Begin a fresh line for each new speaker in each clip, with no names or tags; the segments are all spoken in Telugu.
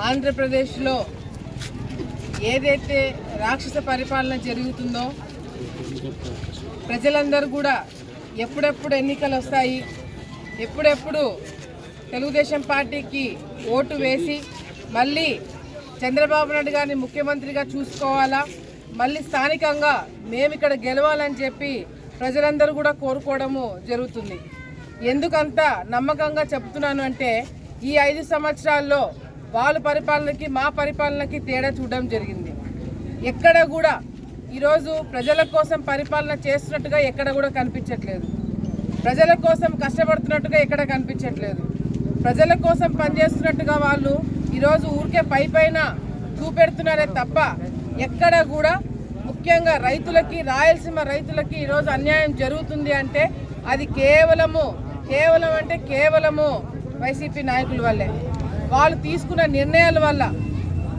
ఆంధ్రప్రదేశ్లో ఏదైతే రాక్షస పరిపాలన జరుగుతుందో ప్రజలందరూ కూడా ఎప్పుడెప్పుడు ఎన్నికలు వస్తాయి ఎప్పుడెప్పుడు తెలుగుదేశం పార్టీకి ఓటు వేసి మళ్ళీ చంద్రబాబు నాయుడు గారిని ముఖ్యమంత్రిగా చూసుకోవాలా? మళ్ళీ స్థానికంగా మేము ఇక్కడ గెలవాలని చెప్పి ప్రజలందరూ కూడా కోరుకోవడము జరుగుతుంది. ఎందుకంత నమ్మకంగా చెప్తున్నాను అంటే ఈ ఐదు సంవత్సరాల్లో వాళ్ళ పరిపాలనకి మా పరిపాలనకి తేడా చూడడం జరిగింది. ఎక్కడ కూడా ఈరోజు ప్రజల కోసం పరిపాలన చేస్తున్నట్టుగా ఎక్కడ కూడా కనిపించట్లేదు. ప్రజల కోసం కష్టపడుతున్నట్టుగా ఎక్కడ కనిపించట్లేదు. ప్రజల కోసం పనిచేస్తున్నట్టుగా వాళ్ళు ఈరోజు ఊరికే పై పైన చూపెడుతున్నారే తప్ప ఎక్కడ కూడా ముఖ్యంగా రైతులకి రాయలసీమ రైతులకి ఈరోజు అన్యాయం జరుగుతుంది అంటే అది కేవలము కేవలం అంటే కేవలము వైసీపీ నాయకుల వల్లే. వాళ్ళు తీసుకున్న నిర్ణయాల వల్ల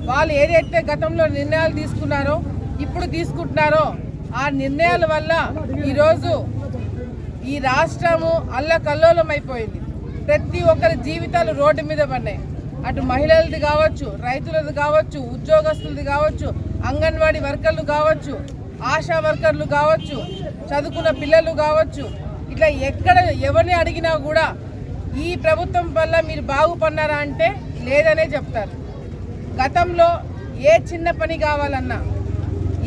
వాళ్ళు ఏదైతే గతంలో నిర్ణయాలు తీసుకున్నారో ఇప్పుడు తీసుకుంటున్నారో ఆ నిర్ణయాల వల్ల ఈరోజు ఈ రాష్ట్రము అల్లకల్లోలం అయిపోయింది ప్రతి ఒక్కరి జీవితాలు రోడ్డు మీద పడినాయి అటు మహిళలది కావచ్చు రైతులది కావచ్చు ఉద్యోగస్తులది కావచ్చు అంగన్వాడీ వర్కర్లు కావచ్చు ఆశా వర్కర్లు కావచ్చు చదువుకున్న పిల్లలు కావచ్చు ఇట్లా ఎక్కడ ఎవరిని అడిగినా కూడా ఈ ప్రభుత్వం వల్ల మీరు బాగుపడినారా అంటే లేదనే చెప్తారు. గతంలో ఏ చిన్న పని కావాలన్నా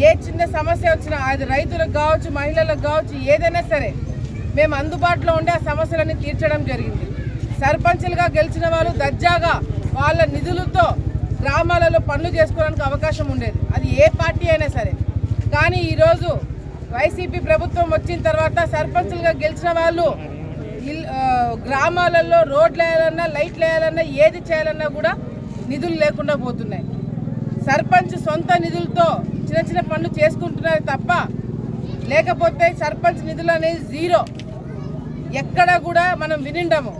ఏ చిన్న సమస్య వచ్చినా అది రైతులకు కావచ్చు మహిళలకు కావచ్చు ఏదైనా సరే మేము అందుబాటులో ఉండే ఆ సమస్యలన్నీ తీర్చడం జరిగింది. సర్పంచ్లుగా గెలిచిన వాళ్ళు దర్జాగా వాళ్ళ నిధులతో గ్రామాలలో పనులు చేసుకోవడానికి అవకాశం ఉండేది. అది ఏ పార్టీ అయినా సరే. కానీ ఈరోజు వైసీపీ ప్రభుత్వం వచ్చిన తర్వాత సర్పంచ్లుగా గెలిచిన వాళ్ళు ఇల్- గ్రామాలలో రోడ్లు వేయాలన్నా లైట్లు వేయాలన్నా ఏది చేయాలన్నా కూడా నిధులు లేకుండా పోతున్నాయి. సర్పంచ్ సొంత నిధులతో చిన్న చిన్న పనులు చేసుకుంటున్నారు తప్ప లేకపోతే సర్పంచ్ నిధులు అనేది జీరో. ఎక్కడ కూడా మనం వినిండము.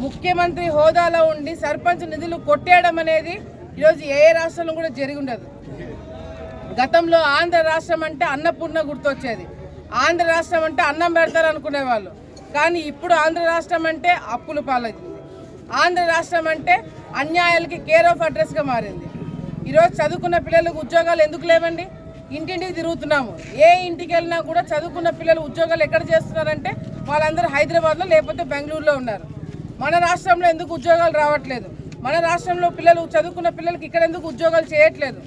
ముఖ్యమంత్రి హోదాలో ఉండి సర్పంచ్ నిధులు కొట్టేయడం అనేది ఈరోజు ఏ రాష్ట్రంలో కూడా జరిగి ఉండదు గతంలో ఆంధ్ర రాష్ట్రం అంటే అన్నపూర్ణ గుర్తొచ్చేది. ఆంధ్ర రాష్ట్రం అంటే అన్నం పెడతారు అనుకునేవాళ్ళు. కానీ ఇప్పుడు ఆంధ్ర రాష్ట్రం అంటే అప్పుల పాలైంది. ఆంధ్ర రాష్ట్రం అంటే అన్యాయాలకి కేర్ ఆఫ్ అడ్రస్గా మారింది. ఈరోజు చదువుకున్న పిల్లలకు ఉద్యోగాలు ఎందుకు లేవండి? ఇంటింటికి తిరుగుతున్నాము. ఏ ఇంటికి వెళ్ళినా కూడా చదువుకున్న పిల్లలు ఉద్యోగాలు ఎక్కడ చేస్తున్నారంటే వాళ్ళందరూ హైదరాబాద్లో లేకపోతే బెంగళూరులో ఉన్నారు. మన రాష్ట్రంలో ఎందుకు ఉద్యోగాలు రావట్లేదు? మన రాష్ట్రంలో పిల్లలు చదువుకున్న పిల్లలకి ఇక్కడ ఎందుకు ఉద్యోగాలు చేయట్లేదు?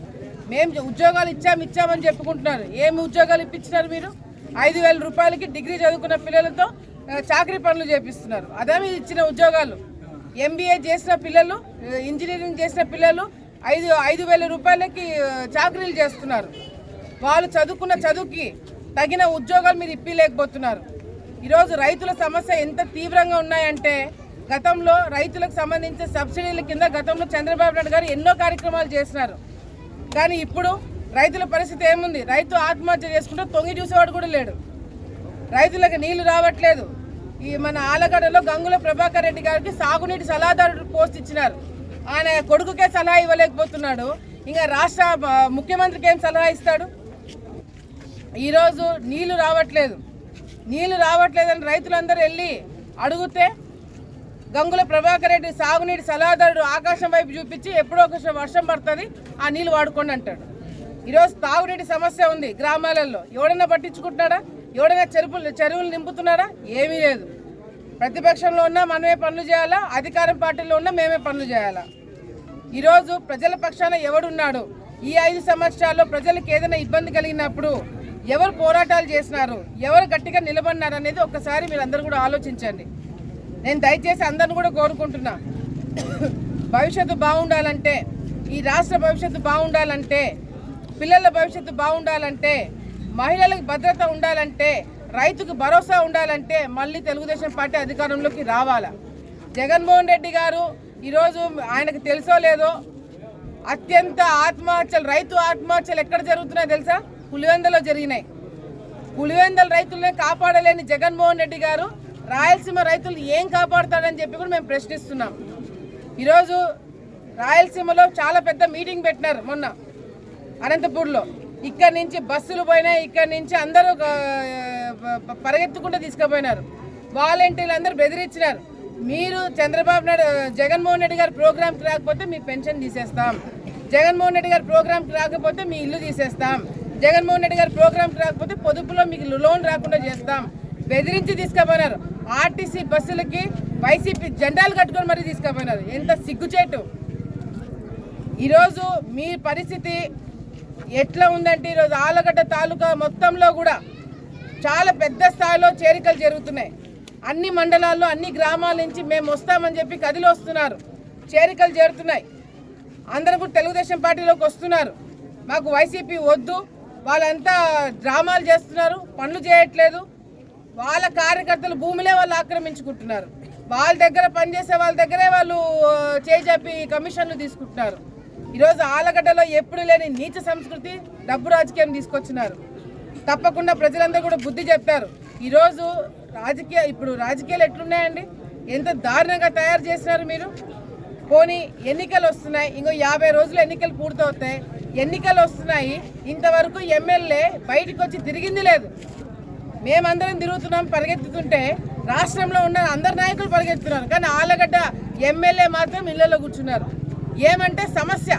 మేము ఉద్యోగాలు ఇచ్చాం ఇచ్చామని చెప్పుకుంటున్నారు. ఏమి ఉద్యోగాలు ఇప్పించినారు మీరు? ఐదు వేల రూపాయలకి డిగ్రీ చదువుకున్న పిల్లలతో చాకరీ పనులు చేపిస్తున్నారు. అదే ఇచ్చిన ఉద్యోగాలు. ఎంబీఏ చేసిన పిల్లలు ఇంజనీరింగ్ చేసిన పిల్లలు ఐదు ఐదు వేల రూపాయలకి చాకరీలు చేస్తున్నారు. వాళ్ళు చదువుకున్న చదువుకి తగిన ఉద్యోగాలు మీరు ఇప్పిలేకపోతున్నారు. ఈరోజు రైతుల సమస్య ఎంత తీవ్రంగా ఉన్నాయంటే గతంలో రైతులకు సంబంధించిన సబ్సిడీల కింద గతంలో చంద్రబాబు నాయుడు గారు ఎన్నో కార్యక్రమాలు చేసినారు. కానీ ఇప్పుడు రైతుల పరిస్థితి ఏముంది? రైతు ఆత్మహత్య చేసుకుంటే తొంగి చూసేవాడు కూడా లేడు. రైతులకు నీళ్ళు రావట్లేదు. ఈ మన ఆలగడ్డలో గంగుల ప్రభాకర్ రెడ్డి గారికి సాగునీటి సలహాదారుడు పోస్ట్ ఇచ్చినారు. ఆయన కొడుకుకే సలహా ఇవ్వలేకపోతున్నాడు. ఇంకా రాష్ట్ర ముఖ్యమంత్రికి ఏం సలహా ఇస్తాడు? ఈరోజు నీళ్ళు రావట్లేదు. నీళ్ళు రావట్లేదని రైతులందరూ వెళ్ళి అడిగితే గంగుల ప్రభాకర్ రెడ్డి సాగునీటి సలహాదారుడు ఆకాశం వైపు చూపించి ఎప్పుడో ఒక వర్షం పడుతుంది ఆ నీళ్ళు వాడుకోండి అంటాడు. ఈరోజు తాగునీటి సమస్య ఉంది గ్రామాలలో. ఎవడన్నా పట్టించుకుంటున్నాడా? ఎవడైనా చెరువులు చెరువులు నింపుతున్నారా? ఏమీ లేదు. ప్రతిపక్షంలో ఉన్నా మనమే పనులు చేయాలా? అధికారం పార్టీలో ఉన్నా మేమే పనులు చేయాలా? ఈరోజు ప్రజల పక్షాన ఎవడున్నాడు? ఈ ఐదు సంవత్సరాల్లో ప్రజలకు ఏదైనా ఇబ్బంది కలిగినప్పుడు ఎవరు పోరాటాలు చేసినారు? ఎవరు గట్టిగా నిలబడినారు అనేది ఒక్కసారి మీరు అందరూ కూడా ఆలోచించండి. నేను దయచేసి అందరిని కూడా కోరుకుంటున్నా. భవిష్యత్తు బాగుండాలంటే ఈ రాష్ట్ర భవిష్యత్తు బాగుండాలంటే పిల్లల భవిష్యత్తు బాగుండాలంటే మహిళలకు భద్రత ఉండాలంటే రైతుకు భరోసా ఉండాలంటే మళ్ళీ తెలుగుదేశం పార్టీ అధికారంలోకి రావాలా? జగన్మోహన్ రెడ్డి గారు ఈరోజు ఆయనకు తెలుసో లేదో అత్యంత ఆత్మహత్యలు రైతు ఆత్మహత్యలు ఎక్కడ జరుగుతున్నాయో తెలుసా? పులివెందలో జరిగినాయి. పులివెందల రైతులనే కాపాడలేని జగన్మోహన్ రెడ్డి గారు రాయలసీమ రైతులు ఏం కాపాడతాడని చెప్పి కూడా మేము ప్రశ్నిస్తున్నాం. ఈరోజు రాయలసీమలో చాలా పెద్ద మీటింగ్ పెట్టినారు మొన్న అనంతపూర్లో. ఇక్కడి నుంచి బస్సులు పోయినాయి ఇక్కడి నుంచి అందరూ పరిగెత్తుకుంటూ తీసుకుపోయినారు. వాలంటీర్లు అందరూ బెదిరించినారు. మీరు చంద్రబాబు నాయుడు జగన్మోహన్ రెడ్డి గారి ప్రోగ్రాంకి రాకపోతే మీ పెన్షన్ తీసేస్తాం. జగన్మోహన్ రెడ్డి గారి ప్రోగ్రామ్కి రాకపోతే మీ ఇల్లు తీసేస్తాం. జగన్మోహన్ రెడ్డి గారి ప్రోగ్రామ్కి రాకపోతే పొదుపులో మీకు లోన్ రాకుండా చేస్తాం. బెదిరించి తీసుకుపోయినారు. ఆర్టీసీ బస్సులకి వైసీపీ జెండాలు కట్టుకొని మరీ తీసుకుపోయినారు. ఎంత సిగ్గుచేటు. ఈరోజు మీ పరిస్థితి ఎట్లా ఉందంటే ఈరోజు ఆలగడ్డ తాలూకా మొత్తంలో కూడా చాలా పెద్ద స్థాయిలో చేరికలు జరుగుతున్నాయి. అన్ని మండలాల్లో అన్ని గ్రామాల నుంచి మేము వస్తామని చెప్పి కదిలి వస్తున్నారు. చేరికలు చేరుతున్నాయి అందరూ కూడా తెలుగుదేశం పార్టీలోకి వస్తున్నారు. మాకు వైసీపీ వద్దు. వాళ్ళంతా డ్రామాలు చేస్తున్నారు. పనులు చేయట్లేదు. వాళ్ళ కార్యకర్తలు భూమిలే వాళ్ళు ఆక్రమించుకుంటున్నారు. వాళ్ళ దగ్గర పనిచేసే వాళ్ళ దగ్గరే వాళ్ళు ఆ, కమిషన్లు తీసుకుంటున్నారు. ఈరోజు ఆలగడ్డలో ఎప్పుడు లేని నీచ సంస్కృతి డబ్బు రాజకీయం తీసుకొచ్చినారు. తప్పకుండా ప్రజలందరూ కూడా బుద్ధి చెప్తారు ఈరోజు రాజకీయ ఇప్పుడు రాజకీయాలు ఎట్లున్నాయండి? ఎంత దారుణంగా తయారు చేసినారు మీరు? పోనీ ఎన్నికలు వస్తున్నాయి ఇంకో యాభై రోజులు ఎన్నికలు పూర్తవుతాయి. ఎన్నికలు వస్తున్నాయి ఇంతవరకు ఎమ్మెల్యే బయటకు వచ్చి తిరిగింది లేదు. మేమందరం తిరుగుతున్నాం పరిగెత్తుతుంటే రాష్ట్రంలో ఉన్న అందరు నాయకులు పరిగెత్తున్నారు. కానీ ఆలగడ్డ ఎమ్మెల్యే మాత్రం ఇళ్ళలో కూర్చున్నారు. ఏమంటే సమస్య.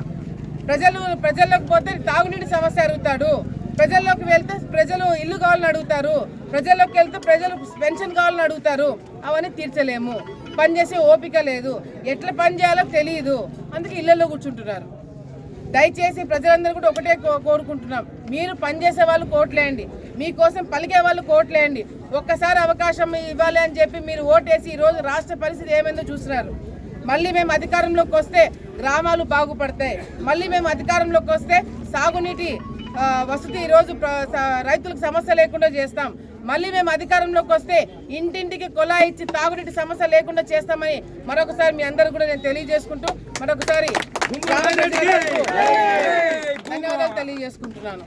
ప్రజలు ప్రజల్లోకి పోతే తాగునీటి సమస్య అడుగుతాడు. ప్రజల్లోకి వెళ్తే ప్రజలు ఇల్లు కావాలని అడుగుతారు. ప్రజల్లోకి వెళ్తే ప్రజలు పెన్షన్ కావాలని అడుగుతారు. అవన్నీ తీర్చలేము. పని చేసే ఓపిక లేదు. ఎట్లా పని చేయాలో తెలియదు అందుకే ఇళ్ళలో కూర్చుంటున్నారు. దయచేసి ప్రజలందరూ కూడా ఒకటే కో- కోరుకుంటున్నాం. మీరు పనిచేసే వాళ్ళు కోట్లేయండి. మీకోసం పలికే వాళ్ళు కోట్లేయండి. ఒక్కసారి అవకాశం ఇవ్వాలి అని చెప్పి మీరు ఓటేసి ఈరోజు రాష్ట్ర పరిస్థితి ఏమైందో చూస్తున్నారు. మళ్ళీ మేము అధికారంలోకి వస్తే గ్రామాలు బాగుపడతాయి. మళ్ళీ మేము అధికారంలోకి వస్తే సాగునీటి వసతి ఈరోజు రైతులకు సమస్య లేకుండా చేస్తాం. మళ్ళీ మేము అధికారంలోకి వస్తే ఇంటింటికి కొలా ఇచ్చి తాగునీటి సమస్య లేకుండా చేస్తామని మరొకసారి మీ అందరూ కూడా నేను తెలియజేసుకుంటూ మరొకసారి ధన్యవాదాలు తెలియజేసుకుంటున్నాను.